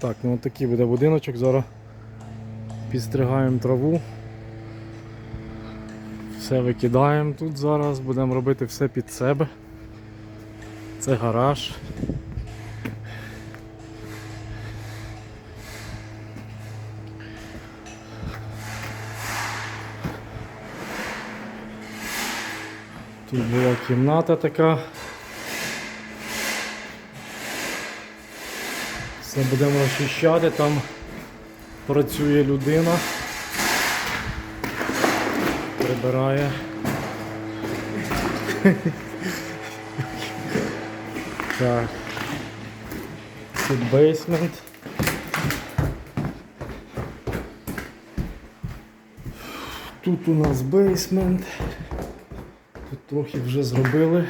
Так, ну от такий буде будиночок. Зараз підстригаємо траву. Все викидаємо тут зараз, будемо робити все під себе. Це гараж. Тут була кімната така. Все будемо розчищати, там працює людина. Прибирає. Так. Тут бейсмент. Тут у нас бейсмент. Тут трохи вже зробили.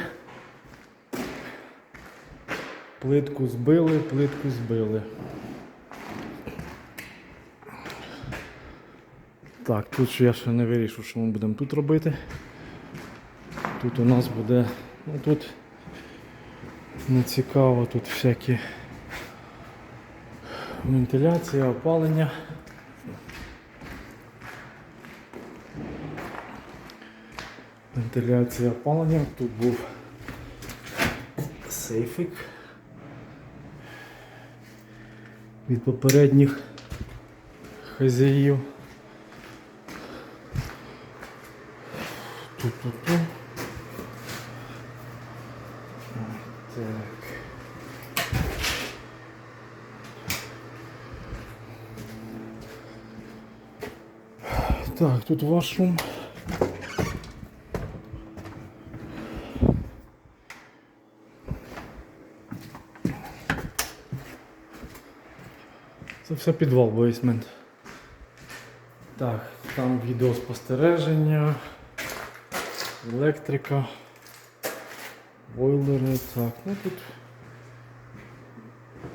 Плитку збили, плитку збили. Так, тут я ще не вирішив, що ми будемо тут робити. Тут у нас буде, ну тут не цікаво, тут всякі вентиляція, опалення. Вентиляція опалення. Тут був сейфик від попередніх хазяїв. Ту-ту-ту. Так. Так, тут вашум. Це все підвал бейсмент. Так, там відеоспостереження, електрика, бойлери. Так, ну тут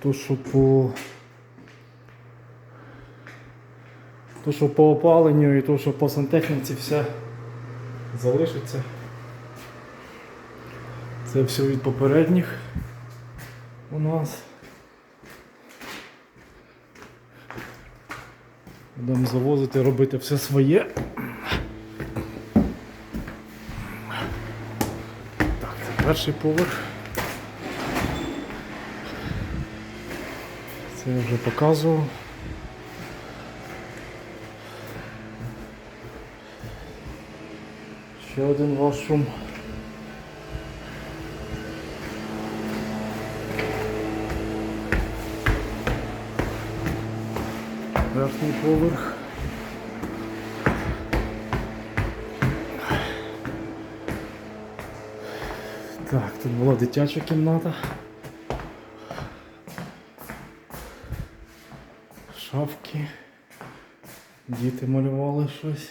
то, що по то, що по опаленню і то, що по сантехніці все залишиться. Це все від попередніх у нас. Будемо завозити, робити все своє. Так, це перший поверх. Це я вже показував. Ще один вашрум. Верхній поверх. Так, тут була дитяча кімната. Шафки. Діти малювали щось.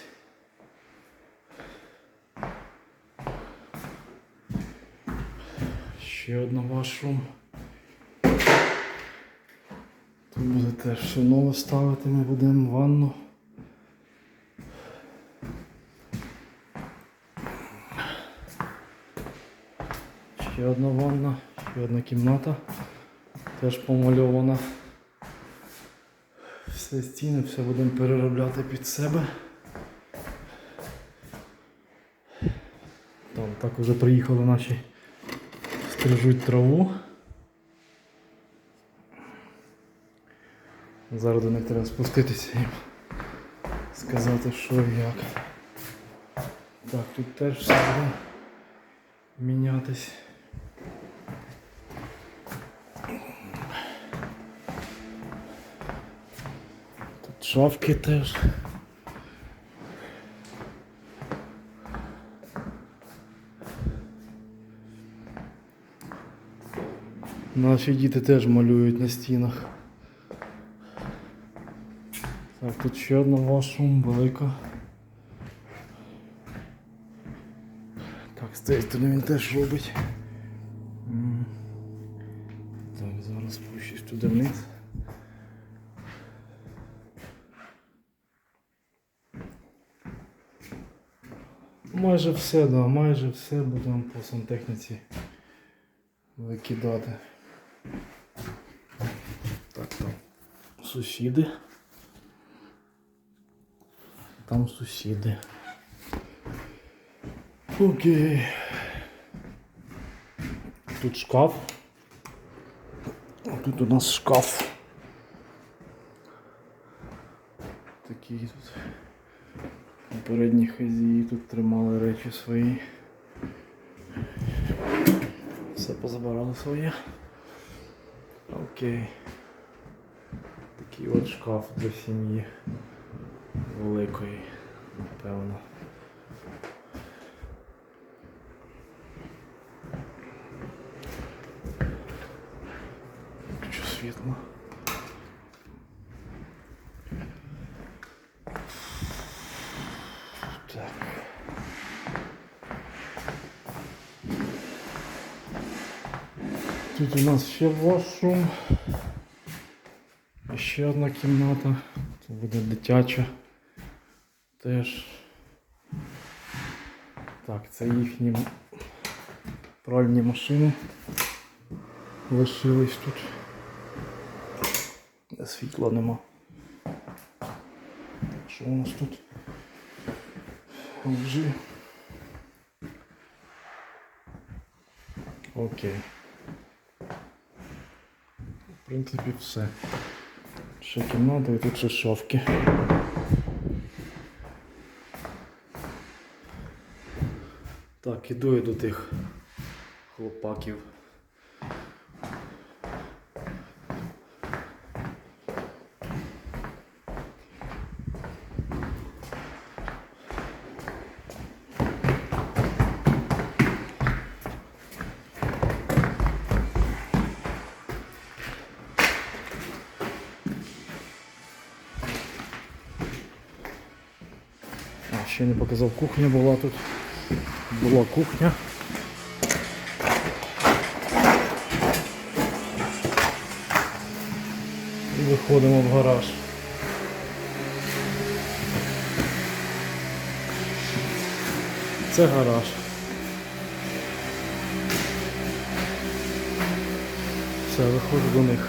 Ще одна вашрум. Тут буде теж нове ставити, ми будемо ванну. Ще одна ванна, ще одна кімната. Теж помальована. Все стіни, все будемо переробляти під себе. Там так уже приїхали наші стрижуть траву. Зараз до них треба спуститися і сказати, що і як. Так, тут теж все буде мінятись. Тут шафки теж. Наші діти теж малюють на стінах. Так, тут ще одна вашрум велика. Так, з цієї сторони він теж робить. Так, зараз спущусь туди вниз. Майже все, да, майже все будемо по сантехніці викидати. Так, там сусіди. Там сусіди. Окей. Тут шкаф. Тут у нас шкаф. Такий тут. Попередні хазії тут тримали речі свої. Все позабирали своє. Окей. Такий от шкаф для сім'ї. Великої, напевно. Що світло. Так. Тут у нас ще вошрум. І Ще одна кімната. Тут буде дитяча. Теж. Так, це їхні пральні машини. Лишились тут. Світла нема. Що у нас тут? LG. Окей. В принципі, все. Ще кімната і тут ще шовки. Так, іду я до тих хлопаків. Ще не показав, кухня була тут. Була кухня. І виходимо в гараж. Це гараж. Все, виходжу до них.